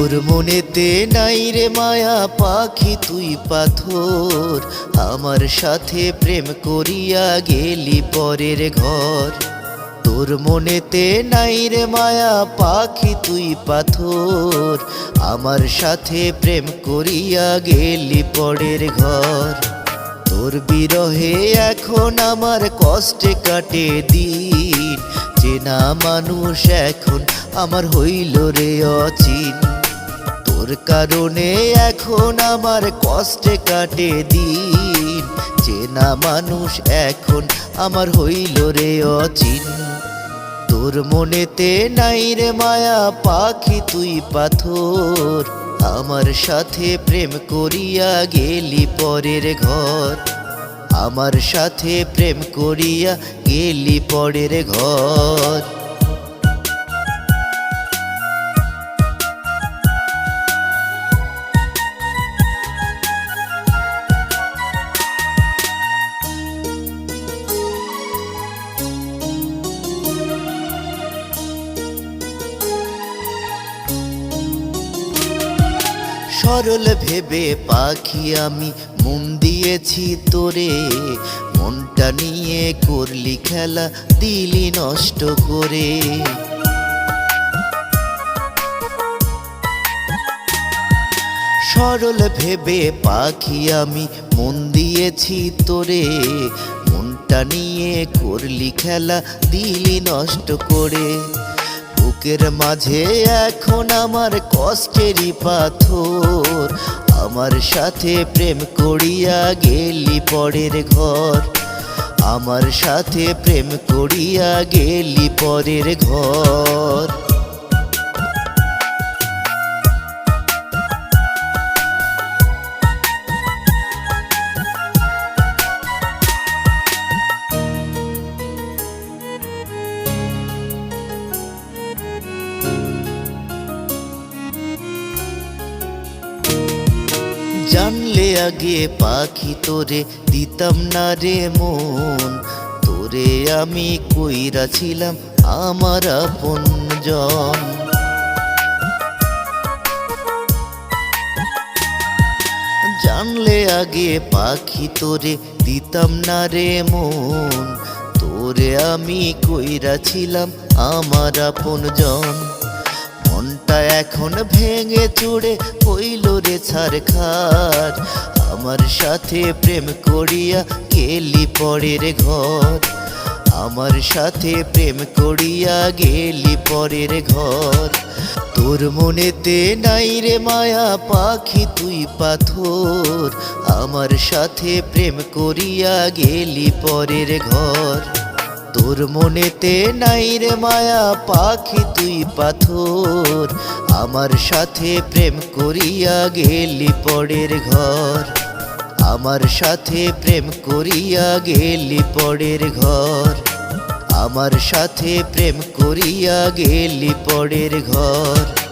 তোর মনেতে নাই রে মায়া পাখি, তুই পাথর। আমার সাথে প্রেম করিয়া গেলি পরের ঘর। তোর মনেতে নাই রে মায়া পাখি, তুই পাথর। আমার সাথে প্রেম করিয়া গেলি পরের ঘর। তোর বিরহে এখন আমার কষ্টে কাটে দিন। চেনা মানুষ এখন আমার হইল রে অচিন। তোর কারণে এখন আমার কষ্টে কাটে দিন। চেনা মানুষ এখন আমার হইল রে অচিন। তোর মনেতে নাই রে মায়া পাখি, তুই পাথর। আমার সাথে প্রেম করিয়া গেলি পরের ঘর। আমার সাথে প্রেম করিয়া গেলি পরের ঘর। সরল ভেবে পাখি আমি মন দিয়েছি তোরে। মনটা নিয়ে করলি খেলা, দিলি নষ্ট করে। সরল ভেবে পাখি আমি মন দিয়েছি তোরে। মনটা নিয়ে করলি খেলা, দিলি নষ্ট করে। বুকের মাঝে এখন আমার কষ্টেরই পাথর। আমার সাথে প্রেম করিয়া গেলি পরের ঘর। আমার সাথে প্রেম করিয়া গেলি পরের ঘর। আগে পাখি তোরে, দিতাম না রে মন। তোরে আমি কইরা ছিলাম আমার আপনজন জানলে আগে পাখি তোরে, দিতাম না রে মন। তোরে আমি কইরা ছিলাম আমার আপনজন মনটা এখন ভেঙে চুড়ে হইল রে ছারখার আমার সাথে প্রেম করিয়া গেলি পরের ঘর। আমার সাথে প্রেম করিয়া গেলি পরের ঘর। তোর মনেতে নাই রে মায়া পাখি, তুই পাথর। আমার সাথে প্রেম করিয়া গেলি পরের ঘর। তোর মনেতে নাই রে মায়া পাখি, তুই পাথর। আমার সাথে প্রেম করিয়া গেলি পরের ঘর। আমার সাথে প্রেম করিয়া গেলি পরের ঘর। আমার সাথে প্রেম করিয়া গেলি পরের ঘর।